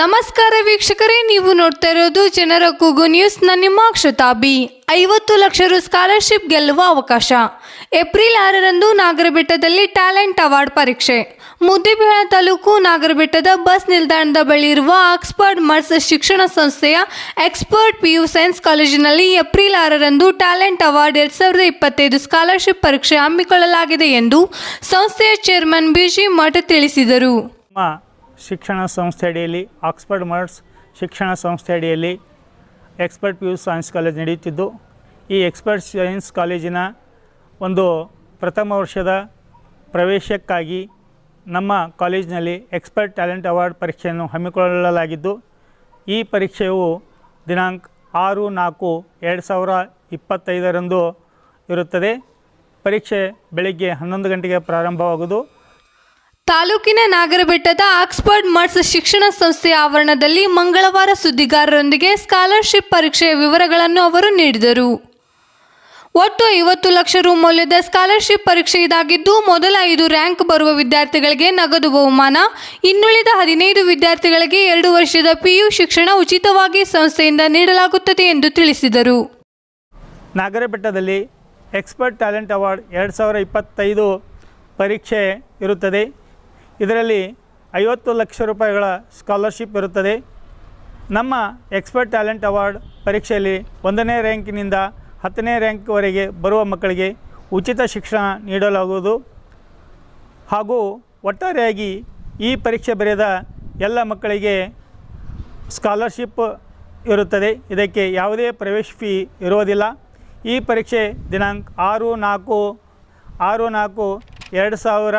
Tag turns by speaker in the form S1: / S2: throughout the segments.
S1: ನಮಸ್ಕಾರ ವೀಕ್ಷಕರೇ, ನೀವು ನೋಡ್ತಾ ಇರೋದು ಜನರ ಕೂಗು ನ್ಯೂಸ್. ನಾನು ನಿಮ್ಮ ಅಕ್ಷತಾ ಬಿ. ಐವತ್ತು ಲಕ್ಷ ರು ಸ್ಕಾಲರ್ಶಿಪ್ ಗೆಲ್ಲುವ ಅವಕಾಶ. ಏಪ್ರಿಲ್ ಆರರಂದು ನಾಗರಬೆಟ್ಟದಲ್ಲಿ ಟ್ಯಾಲೆಂಟ್ ಅವಾರ್ಡ್ ಪರೀಕ್ಷೆ. ಮುದ್ದೇಬಿಹಾಳ ತಾಲೂಕು ನಾಗರಬೆಟ್ಟದ ಬಸ್ ನಿಲ್ದಾಣದ ಬಳಿ ಇರುವ ಆಕ್ಸ್ಫರ್ಡ್ ಮರ್ಸ್ ಶಿಕ್ಷಣ ಸಂಸ್ಥೆಯ ಎಕ್ಸ್ಪರ್ಟ್ ಪಿಯು ಸೈನ್ಸ್ ಕಾಲೇಜಿನಲ್ಲಿ ಏಪ್ರಿಲ್ ಆರರಂದು ಟ್ಯಾಲೆಂಟ್ ಅವಾರ್ಡ್ ಎರಡ್ ಸಾವಿರದ ಇಪ್ಪತ್ತೈದು ಸ್ಕಾಲರ್ಶಿಪ್ ಪರೀಕ್ಷೆ ಹಮ್ಮಿಕೊಳ್ಳಲಾಗಿದೆ ಎಂದು ಸಂಸ್ಥೆಯ ಚೇರ್ಮನ್ ಬಿಜಿ ಮಠ ತಿಳಿಸಿದರು.
S2: ಶಿಕ್ಷಣ ಸಂಸ್ಥೆ ಅಡಿಯಲ್ಲಿ ಆಕ್ಸ್ಫರ್ಡ್ ಮರ್ಡ್ಸ್ ಶಿಕ್ಷಣ ಸಂಸ್ಥೆ ಅಡಿಯಲ್ಲಿ expert P U science college ನಡೆಯುತ್ತಿದ್ದು, ಈ ಎಕ್ಸ್ಪರ್ಟ್ ಸೈನ್ಸ್ ಕಾಲೇಜಿನ ಒಂದು ಪ್ರಥಮ ವರ್ಷದ ಪ್ರವೇಶಕ್ಕಾಗಿ ನಮ್ಮ ಕಾಲೇಜಿನಲ್ಲಿ ಎಕ್ಸ್ಪರ್ಟ್ ಟ್ಯಾಲೆಂಟ್ ಅವಾರ್ಡ್ ಪರೀಕ್ಷೆಯನ್ನು ಹಮ್ಮಿಕೊಳ್ಳಲಾಗಿದ್ದು, ಈ ಪರೀಕ್ಷೆಯು ದಿನಾಂಕ ಆರು ನಾಲ್ಕು ಎರಡು ಸಾವಿರ ಇಪ್ಪತ್ತೈದರಂದು ಇರುತ್ತದೆ. ಪರೀಕ್ಷೆ ಬೆಳಗ್ಗೆ ಹನ್ನೊಂದು ಗಂಟೆಗೆ ಪ್ರಾರಂಭವಾಗುವುದು.
S1: ತಾಲೂಕಿನ ನಾಗರಬೆಟ್ಟದ ಆಕ್ಸ್ಫರ್ಡ್ ಮಡ್ಸ್ ಶಿಕ್ಷಣ ಸಂಸ್ಥೆಯ ಆವರಣದಲ್ಲಿ ಮಂಗಳವಾರ ಸುದ್ದಿಗಾರರೊಂದಿಗೆ ಸ್ಕಾಲರ್ಶಿಪ್ ಪರೀಕ್ಷೆಯ ವಿವರಗಳನ್ನು ಅವರು ನೀಡಿದರು. ಒಟ್ಟು ಐವತ್ತು ಲಕ್ಷ ರು ಮೌಲ್ಯದ ಸ್ಕಾಲರ್ಶಿಪ್ ಪರೀಕ್ಷೆ ಇದಾಗಿದ್ದು, ಮೊದಲ ಐದು ರ್ಯಾಂಕ್ ಬರುವ ವಿದ್ಯಾರ್ಥಿಗಳಿಗೆ ನಗದು ಬಹುಮಾನ, ಇನ್ನುಳಿದ ಹದಿನೈದು ವಿದ್ಯಾರ್ಥಿಗಳಿಗೆ ಎರಡು ವರ್ಷದ ಪಿಯು ಶಿಕ್ಷಣ ಉಚಿತವಾಗಿ ಸಂಸ್ಥೆಯಿಂದ ನೀಡಲಾಗುತ್ತದೆ ಎಂದು ತಿಳಿಸಿದರು.
S2: ನಾಗರಬೆಟ್ಟದಲ್ಲಿ ಎಕ್ಸ್ಪರ್ಟ್ ಟ್ಯಾಲೆಂಟ್ ಅವಾರ್ಡ್ ಎರಡು ಸಾವಿರ ಇಪ್ಪತ್ತೈದು ಪರೀಕ್ಷೆ ಇರುತ್ತದೆ. ಇದರಲ್ಲಿ ಐವತ್ತು ಲಕ್ಷ ರೂಪಾಯಿಗಳ ಸ್ಕಾಲರ್ಶಿಪ್ ಇರುತ್ತದೆ. ನಮ್ಮ ಎಕ್ಸ್ಪರ್ಟ್ ಟ್ಯಾಲೆಂಟ್ ಅವಾರ್ಡ್ ಪರೀಕ್ಷೆಯಲ್ಲಿ ಒಂದನೇ ರ್ಯಾಂಕಿನಿಂದ ಹತ್ತನೇ ರ್ಯಾಂಕ್ವರೆಗೆ ಬರುವ ಮಕ್ಕಳಿಗೆ ಉಚಿತ ಶಿಕ್ಷಣ ನೀಡಲಾಗುವುದು. ಹಾಗೂ ಒಟ್ಟಾರೆಯಾಗಿ ಈ ಪರೀಕ್ಷೆ ಬರೆದ ಎಲ್ಲ ಮಕ್ಕಳಿಗೆ ಸ್ಕಾಲರ್ಶಿಪ್ ಇರುತ್ತದೆ. ಇದಕ್ಕೆ ಯಾವುದೇ ಪ್ರವೇಶ ಫೀ ಇರುವುದಿಲ್ಲ. ಈ ಪರೀಕ್ಷೆ ದಿನಾಂಕ ಆರು ನಾಲ್ಕು ಆರು ನಾಲ್ಕು, ಎರಡು ಸಾವಿರ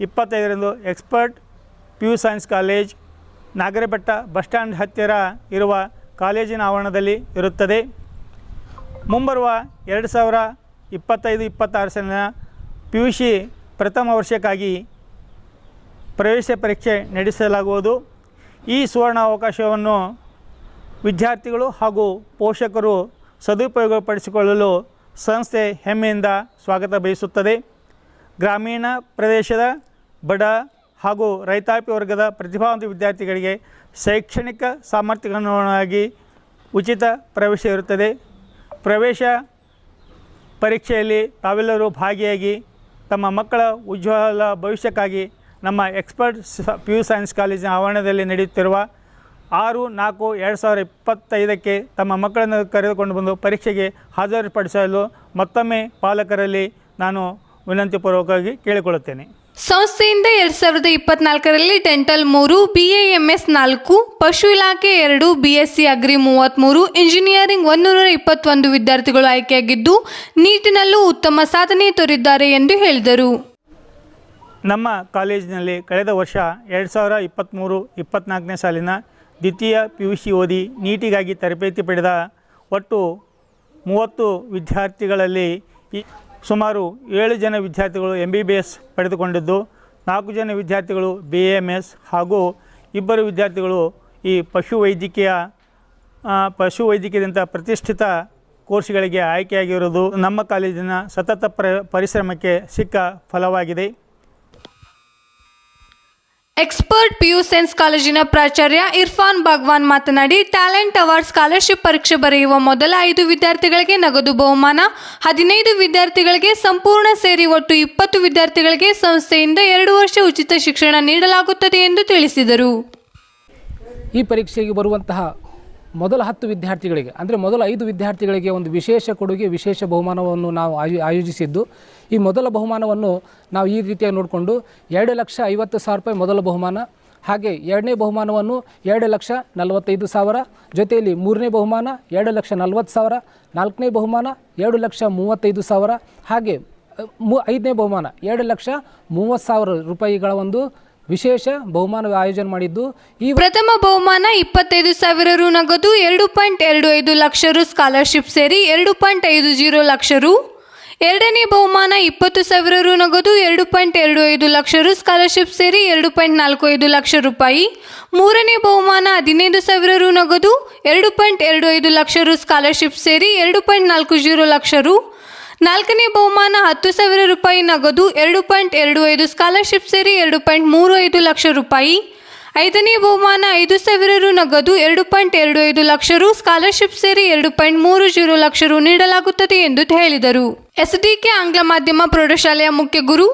S2: ಇಪ್ಪತ್ತೈದರಂದು expert, P U science college, Nagarabetta bus stand ಹತ್ತಿರ ಇರುವ ಕಾಲೇಜಿನ ಆವರಣದಲ್ಲಿ ಇರುತ್ತದೆ. ಮುಂಬರುವ ಎರಡು ಸಾವಿರ ಇಪ್ಪತ್ತೈದು, ಇಪ್ಪತ್ತಾರು ಸಾಲಿನ ಪಿ ಯು ಸಿ ಪ್ರಥಮ ವರ್ಷಕ್ಕಾಗಿ ಪ್ರವೇಶ ಪರೀಕ್ಷೆ ನಡೆಸಲಾಗುವುದು. ಈ ಸುವರ್ಣ ಅವಕಾಶವನ್ನು ವಿದ್ಯಾರ್ಥಿಗಳು ಹಾಗೂ ಪೋಷಕರು ಸದುಪಯೋಗಪಡಿಸಿಕೊಳ್ಳಲು ಸಂಸ್ಥೆ ಹೆಮ್ಮೆಯಿಂದ ಸ್ವಾಗತ ಬಯಸುತ್ತದೆ. ಗ್ರಾಮೀಣ ಪ್ರದೇಶದ ಬಡ ಹಾಗೂ ರೈತಾಪಿ ವರ್ಗದ ಪ್ರತಿಭಾವಂತ ವಿದ್ಯಾರ್ಥಿಗಳಿಗೆ ಶೈಕ್ಷಣಿಕ ಸಾಮರ್ಥ್ಯಗನುಗುಣವಾಗಿ ಉಚಿತ ಪ್ರವೇಶ ಇರುತ್ತದೆ. ಪ್ರವೇಶ ಪರೀಕ್ಷೆಯಲ್ಲಿ ತಾವೆಲ್ಲರೂ ಭಾಗಿಯಾಗಿ ತಮ್ಮ ಮಕ್ಕಳ ಉಜ್ವಲ ಭವಿಷ್ಯಕ್ಕಾಗಿ ನಮ್ಮ ಎಕ್ಸ್ಪರ್ಟ್ ಪಿ ಯು ಸೈನ್ಸ್ ಕಾಲೇಜಿನ ಆವರಣದಲ್ಲಿ ನಡೆಯುತ್ತಿರುವ ಆರು ನಾಲ್ಕು ಎರಡು ಸಾವಿರ ಇಪ್ಪತ್ತೈದಕ್ಕೆ ತಮ್ಮ ಮಕ್ಕಳನ್ನು ಕರೆದುಕೊಂಡು ಬಂದು ಪರೀಕ್ಷೆಗೆ ಹಾಜರುಪಡಿಸಲು ಮತ್ತೊಮ್ಮೆ ಪಾಲಕರಲ್ಲಿ ನಾನು ವಿನಂತಿಪೂರ್ವಕವಾಗಿ ಕೇಳಿಕೊಳ್ಳುತ್ತೇನೆ.
S1: ಸಂಸ್ಥೆಯಿಂದ ಎರಡ್ ಸಾವಿರದ ಇಪ್ಪತ್ನಾಲ್ಕರಲ್ಲಿ ಡೆಂಟಲ್ ಮೂರು ಬಿಎಎಂಎಸ್ ನಾಲ್ಕು ಪಶು ಇಲಾಖೆ ಎರಡು ಬಿಎಸ್ಸಿ ಅಗ್ರಿ ಮೂವತ್ತ್ಮೂರು ಇಂಜಿನಿಯರಿಂಗ್ ಒಂದೂರ ಇಪ್ಪತ್ತೊಂದು ವಿದ್ಯಾರ್ಥಿಗಳು ಆಯ್ಕೆಯಾಗಿದ್ದು ನೀಟಿನಲ್ಲೂ ಉತ್ತಮ ಸಾಧನೆ ತೋರಿದ್ದಾರೆ ಎಂದು ಹೇಳಿದರು.
S2: ನಮ್ಮ ಕಾಲೇಜಿನಲ್ಲಿ ಕಳೆದ ವರ್ಷ ಎರಡು ಸಾವಿರ ಇಪ್ಪತ್ತ್ಮೂರು ಇಪ್ಪತ್ತ್ನಾಲ್ಕನೇ ಸಾಲಿನ ದ್ವಿತೀಯ ಪಿ ಯು ಸಿ ಓದಿ ನೀಟಿಗಾಗಿ ತರಬೇತಿ ಪಡೆದ ಒಟ್ಟು ಮೂವತ್ತು ವಿದ್ಯಾರ್ಥಿಗಳಲ್ಲಿ ಸುಮಾರು ಏಳು ಜನ ವಿದ್ಯಾರ್ಥಿಗಳು ಎಂ ಬಿ ಬಿ ಎಸ್ ಪಡೆದುಕೊಂಡಿದ್ದು, ನಾಲ್ಕು ಜನ ವಿದ್ಯಾರ್ಥಿಗಳು ಬಿ ಎಂ ಎಸ್ ಹಾಗೂ ಇಬ್ಬರು ವಿದ್ಯಾರ್ಥಿಗಳು ಈ ಪಶು ವೈದ್ಯಕೀಯ ಪ್ರತಿಷ್ಠಿತ ಕೋರ್ಸ್ಗಳಿಗೆ ಆಯ್ಕೆಯಾಗಿರುವುದು ನಮ್ಮ ಕಾಲೇಜಿನ ಸತತ ಪ್ರ, ಪರಿಶ್ರಮಕ್ಕೆ ಸಿಕ್ಕ ಫಲವಾಗಿದೆ.
S1: ಎಕ್ಸ್ಪರ್ಟ್ ಪಿಯು ಸೈನ್ಸ್ ಕಾಲೇಜಿನ ಪ್ರಾಚಾರ್ಯ ಇರ್ಫಾನ್ ಭಗವಾನ್ ಮಾತನಾಡಿ ಟ್ಯಾಲೆಂಟ್ ಅವಾರ್ಡ್ ಸ್ಕಾಲರ್ಶಿಪ್ ಪರೀಕ್ಷೆ ಬರೆಯುವ ಮೊದಲ ಐದು ವಿದ್ಯಾರ್ಥಿಗಳಿಗೆ ನಗದು ಬಹುಮಾನ, ಹದಿನೈದು ವಿದ್ಯಾರ್ಥಿಗಳಿಗೆ ಸಂಪೂರ್ಣ ಸೇರಿ ಒಟ್ಟು ಇಪ್ಪತ್ತು ವಿದ್ಯಾರ್ಥಿಗಳಿಗೆ ಸಂಸ್ಥೆಯಿಂದ ಎರಡು ವರ್ಷ ಉಚಿತ ಶಿಕ್ಷಣ ನೀಡಲಾಗುತ್ತದೆ ಎಂದು ತಿಳಿಸಿದರು.
S3: ಈ ಪರೀಕ್ಷೆಗೆ ಬರುವಂತಹ ಮೊದಲ ಹತ್ತು ವಿದ್ಯಾರ್ಥಿಗಳಿಗೆ, ಅಂದರೆ ಮೊದಲ ಐದು ವಿದ್ಯಾರ್ಥಿಗಳಿಗೆ ಒಂದು ವಿಶೇಷ ಕೊಡುಗೆ, ವಿಶೇಷ ಬಹುಮಾನವನ್ನು ನಾವು ಆಯೋ, ಆಯೋಜಿಸಿದ್ದು. ಈ ಮೊದಲ ಬಹುಮಾನವನ್ನು ನಾವು ಈ ರೀತಿಯಾಗಿ ನೋಡಿಕೊಂಡು ಎರಡು ಲಕ್ಷ ಐವತ್ತು ಸಾವಿರ ರೂಪಾಯಿ ಮೊದಲ ಬಹುಮಾನ, ಹಾಗೆ ಎರಡನೇ ಬಹುಮಾನವನ್ನು ಎರಡು ಲಕ್ಷ ನಲವತ್ತೈದು ಸಾವಿರ, ಜೊತೆಯಲ್ಲಿ ಮೂರನೇ ಬಹುಮಾನ ಎರಡು ಲಕ್ಷ ನಲವತ್ತು ಸಾವಿರ, ನಾಲ್ಕನೇ ಬಹುಮಾನ ಎರಡು ಲಕ್ಷ ಮೂವತ್ತೈದು ಸಾವಿರ, ಹಾಗೆ, ಮೂ, ಐದನೇ ಬಹುಮಾನ ಎರಡು ಲಕ್ಷ ಮೂವತ್ತು ಸಾವಿರ ರೂಪಾಯಿಗಳ ಒಂದು ವಿಶೇಷ ಬಹುಮಾನ ಆಯೋಜನೆ ಮಾಡಿದ್ದು ಈ
S1: ಪ್ರಥಮ ಬಹುಮಾನ ಇಪ್ಪತ್ತೈದು ಸಾವಿರ ರು ನಗದು, ಎರಡು ಪಾಯಿಂಟ್ ಎರಡು ಐದು ಲಕ್ಷ ರು ಸ್ಕಾಲರ್ಶಿಪ್ ಸೇರಿ ಎರಡು ಪಾಯಿಂಟ್ ಐದು ಜೀರೋ ಲಕ್ಷ ರು. ಎರಡನೇ ಬಹುಮಾನ ಇಪ್ಪತ್ತು ಸಾವಿರ ರು ನಗದು, ಎರಡು ಪಾಯಿಂಟ್ ಎರಡು ಐದು ಲಕ್ಷ ರು ಸ್ಕಾಲರ್ಶಿಪ್ ಸೇರಿ ಎರಡು ಪಾಯಿಂಟ್ ನಾಲ್ಕು ಐದು ಲಕ್ಷ ರೂಪಾಯಿ. ಮೂರನೇ ಬಹುಮಾನ ಹದಿನೈದು ಸಾವಿರ ರು ನಗದು, ಎರಡು ಪಾಯಿಂಟ್ ಎರಡು ಐದು ಲಕ್ಷ ರು ಸ್ಕಾಲರ್ಶಿಪ್ ಸೇರಿ ಎರಡು ಪಾಯಿಂಟ್ ನಾಲ್ಕು ಜೀರೋ ಲಕ್ಷ ರು. ನಾಲ್ಕನೇ ಬಹುಮಾನ ಹತ್ತು ಸಾವಿರ ರೂಪಾಯಿ ನಗದು, ಎರಡು ಪಾಯಿಂಟ್ ಎರಡು ಐದು ಸ್ಕಾಲರ್ಶಿಪ್ ಸೇರಿ ಎರಡು ಪಾಯಿಂಟ್ ಮೂರು ಐದು ಲಕ್ಷ ರೂಪಾಯಿ. ಐದನೇ ಬಹುಮಾನ ಐದು ಸಾವಿರ ರು ನಗದು, ಎರಡು ಪಾಯಿಂಟ್ ಎರಡು ಐದು ಲಕ್ಷ ರು ಸ್ಕಾಲರ್ಶಿಪ್ ಸೇರಿ ಎರಡು ಪಾಯಿಂಟ್ ಮೂರು ಜೀರೋ ಲಕ್ಷ ರು ನೀಡಲಾಗುತ್ತದೆ ಎಂದು ಹೇಳಿದರು. ಎಸ್ಡಿಕೆ ಆಂಗ್ಲ ಮಾಧ್ಯಮ ಪ್ರೌಢಶಾಲೆಯ ಮುಖ್ಯ ಗುರು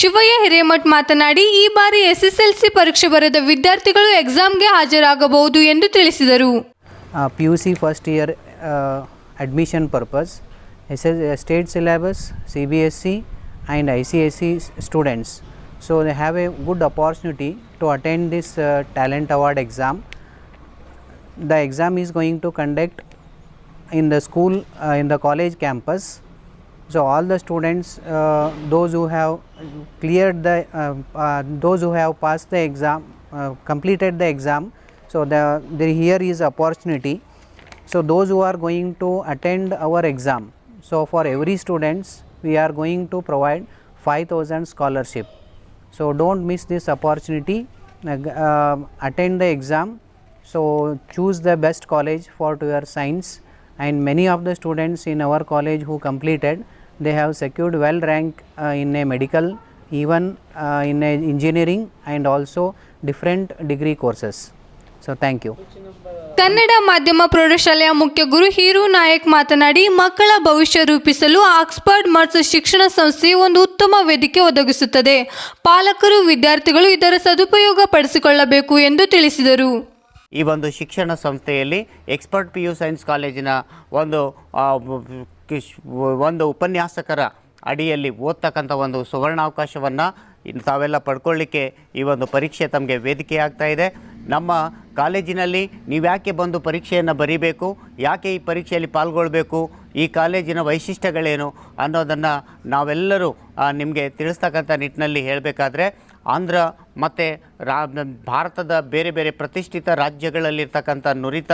S1: ಶಿವಯ್ಯ ಹಿರೇಮಠ್ ಮಾತನಾಡಿ, ಈ ಬಾರಿ ಎಸ್ಎಸ್ಎಲ್ಸಿ ಪರೀಕ್ಷೆ ಬರೆದ ವಿದ್ಯಾರ್ಥಿಗಳು ಎಕ್ಸಾಮ್ಗೆ ಹಾಜರಾಗಬಹುದು ಎಂದು ತಿಳಿಸಿದರು.
S4: P U C first year admission purpose SS, uh, state syllabus, CBSE and ICSE students. So, they have a good opportunity to attend this uh, talent award exam. The exam is going to conduct in the school uh, in the college campus. So, all the students uh, those who have cleared the uh, uh, those who have passed the exam completed the exam. So, the, the here is opportunity. So, those who are going to attend our exam so for every students we are going to provide 5000 scholarship. So don't miss this opportunity. Uh, attend the exam. So choose the best college for your science. And many of the students in our college who completed they have secured well rank uh, in a medical even uh, in a engineering and also different degree courses so thank you
S1: Kannada ಮಾಧ್ಯಮ ಪ್ರೌಢಶಾಲೆಯ ಮುಖ್ಯ ಗುರು ಹೀರು ನಾಯಕ್ ಮಾತನಾಡಿ ಮಕ್ಕಳ ಭವಿಷ್ಯ ರೂಪಿಸಲು Oxford ಮರ್ಸ್ ಶಿಕ್ಷಣ ಸಂಸ್ಥೆ ಒಂದು ಉತ್ತಮ ವೇದಿಕೆ ಒದಗಿಸುತ್ತದೆ. ಪಾಲಕರು ವಿದ್ಯಾರ್ಥಿಗಳು ಇದರ ಸದುಪಯೋಗ ಪಡಿಸಿಕೊಳ್ಳಬೇಕು ಎಂದು ತಿಳಿಸಿದರು.
S5: ಈ ಒಂದು ಶಿಕ್ಷಣ ಸಂಸ್ಥೆಯಲ್ಲಿ ಎಕ್ಸ್ಪರ್ಟ್ ಪಿ ಯು ಸೈನ್ಸ್ ಕಾಲೇಜಿನ ಒಂದು ಒಂದು ಉಪನ್ಯಾಸಕರ ಅಡಿಯಲ್ಲಿ ಓದ್ತಕ್ಕಂಥ ಒಂದು ಸುವರ್ಣಾವಕಾಶವನ್ನು ತಾವೆಲ್ಲ ಪಡ್ಕೊಳ್ಳಿಕ್ಕೆ ಈ ಒಂದು ಪರೀಕ್ಷೆ ತಮಗೆ ವೇದಿಕೆ ಆಗ್ತಾ ಇದೆ. ನಮ್ಮ ಕಾಲೇಜಿನಲ್ಲಿ ನೀವು ಯಾಕೆ ಬಂದು ಪರೀಕ್ಷೆಯನ್ನು ಬರೀಬೇಕು, ಯಾಕೆ ಈ ಪರೀಕ್ಷೆಯಲ್ಲಿ ಪಾಲ್ಗೊಳ್ಬೇಕು, ಈ ಕಾಲೇಜಿನ ವೈಶಿಷ್ಟ್ಯಗಳೇನು ಅನ್ನೋದನ್ನು ನಾವೆಲ್ಲರೂ ನಿಮಗೆ ತಿಳಿಸ್ತಕ್ಕಂಥ ನಿಟ್ಟಿನಲ್ಲಿ ಹೇಳಬೇಕಾದ್ರೆ, ಆಂಧ್ರ ಮತ್ತು ರಾ, ಭಾರತದ ಬೇರೆ ಬೇರೆ ಪ್ರತಿಷ್ಠಿತ ರಾಜ್ಯಗಳಲ್ಲಿರ್ತಕ್ಕಂಥ ನುರಿತ,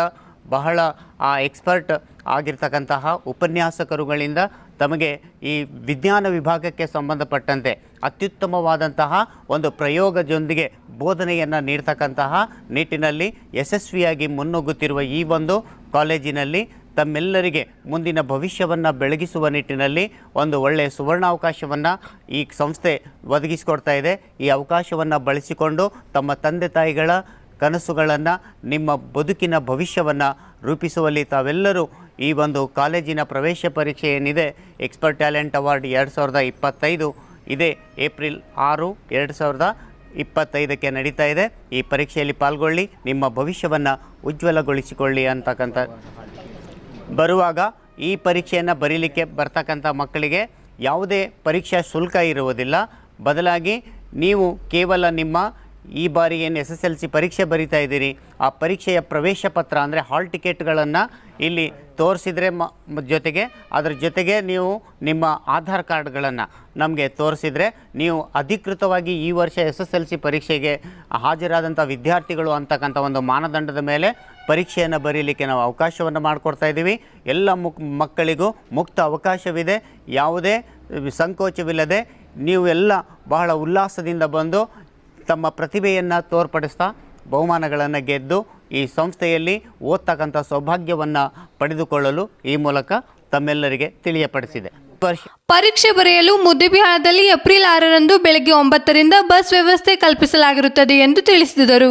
S5: ಬಹಳ, ಆ, ಎಕ್ಸ್ಪರ್ಟ್ ಆಗಿರ್ತಕ್ಕಂತಹ ಉಪನ್ಯಾಸಕರುಗಳಿಂದ ತಮಗೆ ಈ ವಿಜ್ಞಾನ ವಿಭಾಗಕ್ಕೆ ಸಂಬಂಧಪಟ್ಟಂತೆ ಅತ್ಯುತ್ತಮವಾದಂತಹ ಒಂದು ಪ್ರಯೋಗದೊಂದಿಗೆ ಬೋಧನೆಯನ್ನು ನೀಡ್ತಕ್ಕಂತಹ ನಿಟ್ಟಿನಲ್ಲಿ ಯಶಸ್ವಿಯಾಗಿ ಮುನ್ನುಗ್ಗುತ್ತಿರುವ ಈ ಒಂದು ಕಾಲೇಜಿನಲ್ಲಿ ತಮ್ಮೆಲ್ಲರಿಗೆ ಮುಂದಿನ ಭವಿಷ್ಯವನ್ನು ಬೆಳಗಿಸುವ ನಿಟ್ಟಿನಲ್ಲಿ ಒಂದು ಒಳ್ಳೆಯ ಸುವರ್ಣಾವಕಾಶವನ್ನು ಈ ಸಂಸ್ಥೆ ಒದಗಿಸಿಕೊಡ್ತಾ ಇದೆ. ಈ ಅವಕಾಶವನ್ನು ಬಳಸಿಕೊಂಡು ತಮ್ಮ ತಂದೆ ತಾಯಿಗಳ ಕನಸುಗಳನ್ನು, ನಿಮ್ಮ ಬದುಕಿನ ಭವಿಷ್ಯವನ್ನು ರೂಪಿಸುವಲ್ಲಿ ತಾವೆಲ್ಲರೂ ಈ ಒಂದು ಕಾಲೇಜಿನ ಪ್ರವೇಶ ಪರೀಕ್ಷೆ ಏನಿದೆ ಎಕ್ಸ್ಪರ್ಟ್ ಟ್ಯಾಲೆಂಟ್ ಅವಾರ್ಡ್ ಎರಡು ಸಾವಿರದ ಇಪ್ಪತ್ತೈದು, ಇದೇ ಏಪ್ರಿಲ್ ಆರು ಎರಡು ಸಾವಿರದ ಇಪ್ಪತ್ತೈದಕ್ಕೆ ನಡೀತಾ ಇದೆ. ಈ ಪರೀಕ್ಷೆಯಲ್ಲಿ ಪಾಲ್ಗೊಳ್ಳಿ, ನಿಮ್ಮ ಭವಿಷ್ಯವನ್ನು ಉಜ್ವಲಗೊಳಿಸಿಕೊಳ್ಳಿ ಅಂತಕ್ಕಂಥ. ಬರುವಾಗ ಈ ಪರೀಕ್ಷೆಯನ್ನು ಬರೀಲಿಕ್ಕೆ ಬರ್ತಕ್ಕಂಥ ಮಕ್ಕಳಿಗೆ ಯಾವುದೇ ಪರೀಕ್ಷಾ ಶುಲ್ಕ ಇರುವುದಿಲ್ಲ. ಬದಲಾಗಿ ನೀವು ಕೇವಲ ನಿಮ್ಮ ಈ ಬಾರಿ ಏನು ಎಸ್ ಎಸ್ ಎಲ್ ಸಿ ಪರೀಕ್ಷೆ ಬರಿತಾ ಇದ್ದೀರಿ, ಆ ಪರೀಕ್ಷೆಯ ಪ್ರವೇಶ ಪತ್ರ ಅಂದರೆ ಹಾಲ್ ಟಿಕೆಟ್ಗಳನ್ನು ಇಲ್ಲಿ ತೋರಿಸಿದರೆ ಮ ಜೊತೆಗೆ, ಅದರ ಜೊತೆಗೆ ನೀವು ನಿಮ್ಮ ಆಧಾರ್ ಕಾರ್ಡ್ಗಳನ್ನು ನಮಗೆ ತೋರಿಸಿದರೆ ನೀವು ಅಧಿಕೃತವಾಗಿ ಈ ವರ್ಷ ಎಸ್ ಎಸ್ ಎಲ್ ಸಿ ಪರೀಕ್ಷೆಗೆ ಹಾಜರಾದಂಥ ವಿದ್ಯಾರ್ಥಿಗಳು ಅಂತಕ್ಕಂಥ ಒಂದು ಮಾನದಂಡದ ಮೇಲೆ ಪರೀಕ್ಷೆಯನ್ನು ಬರೀಲಿಕ್ಕೆ ನಾವು ಅವಕಾಶವನ್ನು ಮಾಡಿಕೊಡ್ತಾ ಇದ್ದೀವಿ. ಎಲ್ಲ ಮುಕ್ ಮಕ್ಕಳಿಗೂ ಮುಕ್ತ ಅವಕಾಶವಿದೆ. ಯಾವುದೇ ಸಂಕೋಚವಿಲ್ಲದೆ ನೀವು ಎಲ್ಲ ಬಹಳ ಉಲ್ಲಾಸದಿಂದ ಬಂದು ತಮ್ಮ ಪ್ರತಿಭೆಯನ್ನು ತೋರ್ಪಡಿಸ್ತಾ ಬಹುಮಾನಗಳನ್ನು ಗೆದ್ದು ಈ ಸಂಸ್ಥೆಯಲ್ಲಿ ಓದ್ತಕ್ಕಂಥ ಸೌಭಾಗ್ಯವನ್ನು ಪಡೆದುಕೊಳ್ಳಲು ಈ ಮೂಲಕ ತಮ್ಮೆಲ್ಲರಿಗೆ ತಿಳಿಯಪಡಿಸಿದೆ.
S1: ಪರೀಕ್ಷೆ ಬರೆಯಲು ಮುದ್ದೆಬಿಹಾರದಲ್ಲಿ ಏಪ್ರಿಲ್ ಆರರಂದು ಬೆಳಗ್ಗೆ ಒಂಬತ್ತರಿಂದ ಬಸ್ ವ್ಯವಸ್ಥೆ ಕಲ್ಪಿಸಲಾಗಿರುತ್ತದೆ ಎಂದು ತಿಳಿಸಿದರು.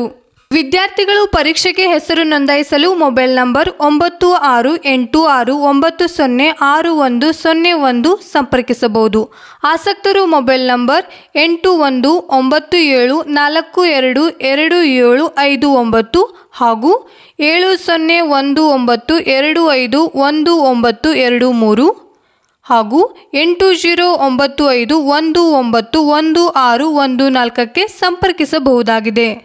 S1: ವಿದ್ಯಾರ್ಥಿಗಳು ಪರೀಕ್ಷೆಗೆ ಹೆಸರು ನೋಂದಾಯಿಸಲು ಮೊಬೈಲ್ ನಂಬರ್ ಒಂಬತ್ತು ಆರು ಎಂಟು ಆರು ಒಂಬತ್ತು ಸೊನ್ನೆ ಆರು ಒಂದು ಸೊನ್ನೆ ಒಂದು ಸಂಪರ್ಕಿಸಬಹುದು. ಆಸಕ್ತರು ಮೊಬೈಲ್ ನಂಬರ್ ಎಂಟು ಒಂದು ಒಂಬತ್ತು ಏಳು ನಾಲ್ಕು ಎರಡು ಎರಡು ಏಳು ಐದು ಒಂಬತ್ತು ಹಾಗೂ ಏಳು ಸೊನ್ನೆ ಒಂದು ಒಂಬತ್ತು ಎರಡು ಐದು ಒಂದು ಒಂಬತ್ತು ಎರಡು ಮೂರು ಹಾಗೂ ಎಂಟು ಜೀರೋ ಒಂಬತ್ತು ಐದು ಒಂದು ಒಂಬತ್ತು ಒಂದು ಆರು ಒಂದು ನಾಲ್ಕಕ್ಕೆ ಸಂಪರ್ಕಿಸಬಹುದಾಗಿದೆ.